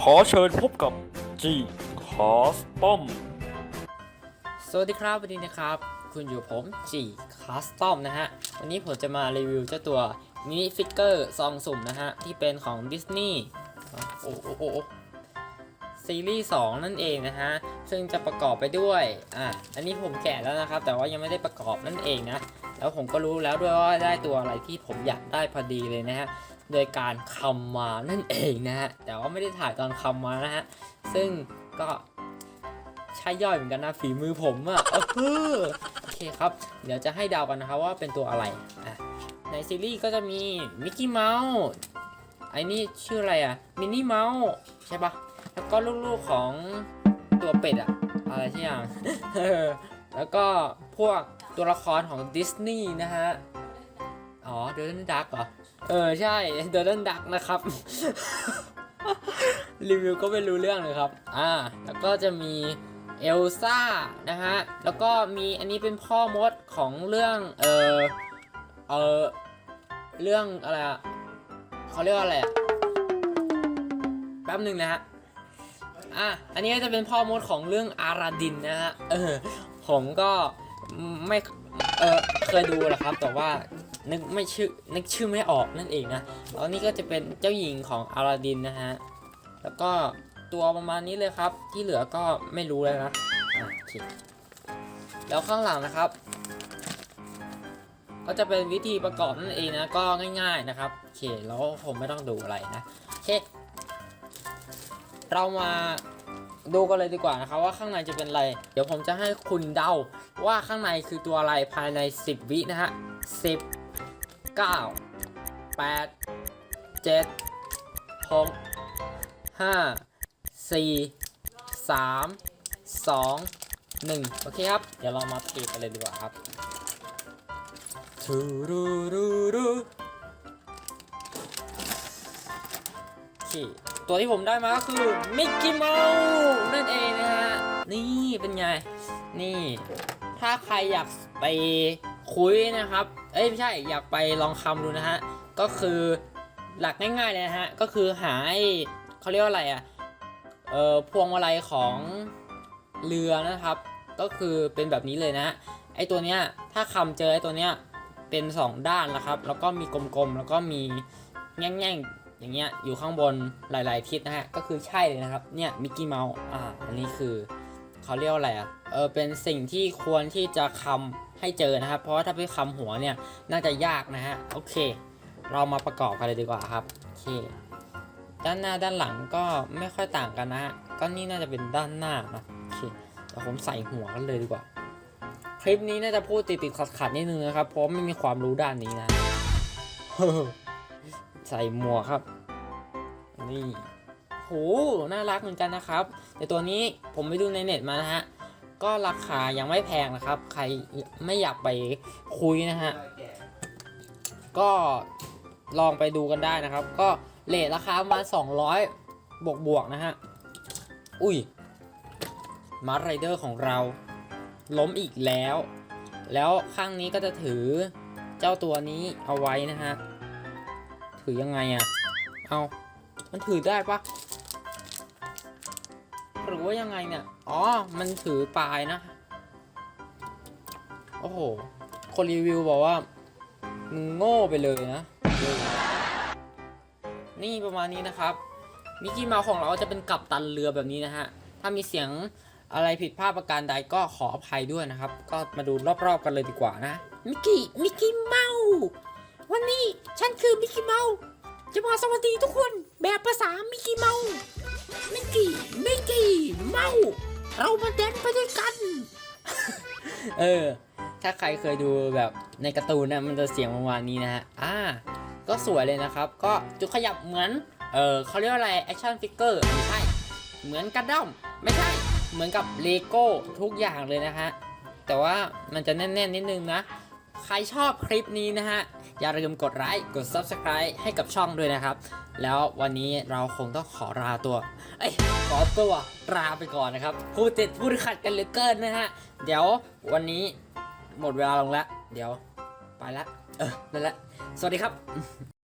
ขอเชิญพบกับ G Custom สวัสดีครับวันนี้นะครับ คุณอยู่ผมจีคาสตอมนะฮะ วันนี้ผมจะมารีวิวเจ้าตัวมินิฟิกเกอร์ซองสุ่มนะฮะ ที่เป็นของดิสนีย์โอ้โอ้โอ้โอ้ซีรีส์2นั่นเองนะฮะ ซึ่งจะประกอบไปด้วย อะ อันนี้ผมแกะแล้วนะครับ แต่ว่ายังไม่ได้ประกอบนั่นเองนะ แล้วผมก็รู้แล้วด้วยว่าได้ตัวอะไรที่ผมอยากได้พอดีเลยนะฮะโดยการคำมานั่นเองนะฮะแต่ว่าไม่ได้ถ่ายตอนคำมานะฮะซึ่งก็ใช่ย่อยเหมือนกันนะฝีมือผมอะเออโอเคครับ เดี๋ยวจะให้ดาวกันนะครับว่าเป็นตัวอะไรอะในซีรีส์ก็จะมีมิกกี้เมาส์ไอ้นี่ชื่ออะไรอะมินนี่เมาส์ใช่ปะแล้วก็ลูกๆของตัวเป็ดอะอะไรที่อย่างแล้วก็พวก ตัวละครของดิสนีย์นะฮะ อ๋อเดนดักเหรอ เออ ใช่เดนดักนะครับ รีวิวก็ไม่รู้เรื่องเลยครับ อ่า แล้วก็จะมีเอลซ่านะฮะ แล้วก็มีอันนี้เป็นพ่อมดของเรื่อง เออเออเรื่องอะไรอะเขาเรียกว่าอะไรอะแป๊บหนึ่งนะฮะ อะ อันนี้ก็จะเป็นพ่อมดของเรื่องอาราดินนะฮะ เออ ผมก็ ไม่เออเคยดูแหละครับ แต่ว่านึกไม่ชื่อนึกชื่อไม่ออกนั่นเองนะแล้วนี่ก็จะเป็นเจ้าหญิงของอาราดินนะฮะแล้วก็ตัวประมาณนี้เลยครับ ที่เหลือก็ไม่รู้เลยนะอะโอเคแล้วข้างหลังนะครับ ก็จะเป็นวิธีประกอบนั่นเองนะก็ง่าย ๆนะครับโอเคแล้วผมไม่ต้องดูอะไรนะโอเคเรามา ดูกันเลยดีกว่านะครับว่าข้างในจะเป็นอะไร เดี๋ยวผมจะให้คุณเดาว่าข้างในคือตัวอะไรภายใน 10 วินะฮะ10 9 8 7 6ห้าสี่สามสองหนึ่งโอเคครับ เดี๋ยวเรามาเทกันเลยดีกว่าครับทูรูรูรูโอเค ตัวที่ผมได้มาก็คือมิกกี้เมาส์นั่นเองนะฮะ นี่เป็นไง นี่ ถ้าใครอยากไปคุยนะครับ เอ้ยไม่ใช่อยากไปลองคำดูนะฮะ ก็คือหลักง่ายๆเลยนะฮะ ก็คือหาไอ้เขาเรียกว่าอะไรอะ่ะเอ่อพวงมาลัยของเรือนะครับ ก็คือเป็นแบบนี้เลยนะไอตัวเนี้ยถ้าคำเจอไอตัวเนี้ยเป็น 2 ด้านนะครับ แล้วก็มีกลมๆ แล้วก็มีแง่งๆ อย่างเงี้ยอยู่ข้างบนหลาย ๆ ทิศนะฮะก็คือใช่เลยนะครับเนี่ยมิกกี้เมาส์อ่าอันนี้คือเขาเรียกว่าอะไรอะเออเป็นสิ่งที่ควรที่จะคำให้เจอนะครับ เพราะว่าถ้าไปคำหัวเนี่ยน่าจะยากนะฮะโอเค เรามาประกอบกันเลยดีกว่าครับโอเคด้านหน้าด้านหลังก็ไม่ค่อยต่างกันนะฮะก็นี่น่าจะเป็นด้านหน้านะโอเคเดี๋ยวผมใส่หัวกันเลยดีกว่า คลิปนี้น่าจะพูดติดติดขัดขัดนิดนึงนะครับเพราะไม่มีความรู้ด้านนี้นะ ใส่หมวกครับ นี่โหน่ารักเหมือนกันนะครับ แต่ตัวนี้ผมไปดูในเน็ตมานะฮะ ก็ราคายังไม่แพงนะครับ ใครไม่อยากไปคุยนะฮะ ก็ลองไปดูกันได้นะครับ ก็เลทราคาประมาณ200 บวกบวกๆนะฮะ อุ้ยมาร์ไรเดอร์ของเรา ล้มอีกแล้ว แล้วข้างนี้ก็จะถือเจ้าตัวนี้เอาไว้นะฮะ ถือยังไงอะเอามันถือได้ปะหรือว่ายังไงเนี่ย อ๋อ มันถือปลายนะ โอ้โห คนรีวิวบอกว่า มึงโง่ไปเลยนะ นี่ประมาณนี้นะครับ มิกกี้เมาของเราจะเป็นกัปตันเรือแบบนี้นะฮะ ถ้ามีเสียงอะไรผิดพลาดประการใดก็ขออภัยด้วยนะครับ ก็มาดูรอบๆกันเลยดีกว่านะ มิกกี้ มิกกี้เมาส์ วันนี้ฉันคือมิกกี้เมาส์จะมาสวัสดีทุกคนแบบภาษามิกกี้เมาส์มิกกี้มิกกี้เมาส์เรามาแดนไปด้วยกัน เออ ถ้าใครเคยดูแบบในการ์ตูนนะมันจะเสียงประมาณนี้นะฮะอ่าก็สวยเลยนะครับ ก็จุดขยับเหมือน เออเขาเรียกว่าอะไรแอคชั่นฟิกเกอร์ไม่ใช่ เหมือนกระด้อมไม่ใช่ เหมือนกับเลโก้ทุกอย่างเลยนะฮะแต่ว่ามันจะแน่นๆนิดนึงนะ ใครชอบคลิปนี้นะฮะ อย่าลืมกดไลค์กด Subscribe ให้กับช่องด้วยนะครับ แล้ววันนี้เราคงต้องขอลาตัว เอ้ย ขอตัวลาไปก่อนนะครับพูดติดพูดขัดกันเหลือเกินนะฮะ เดี๋ยววันนี้หมดเวลาลงแล้ว เดี๋ยวไปละเออนั่นแหละ สวัสดีครับ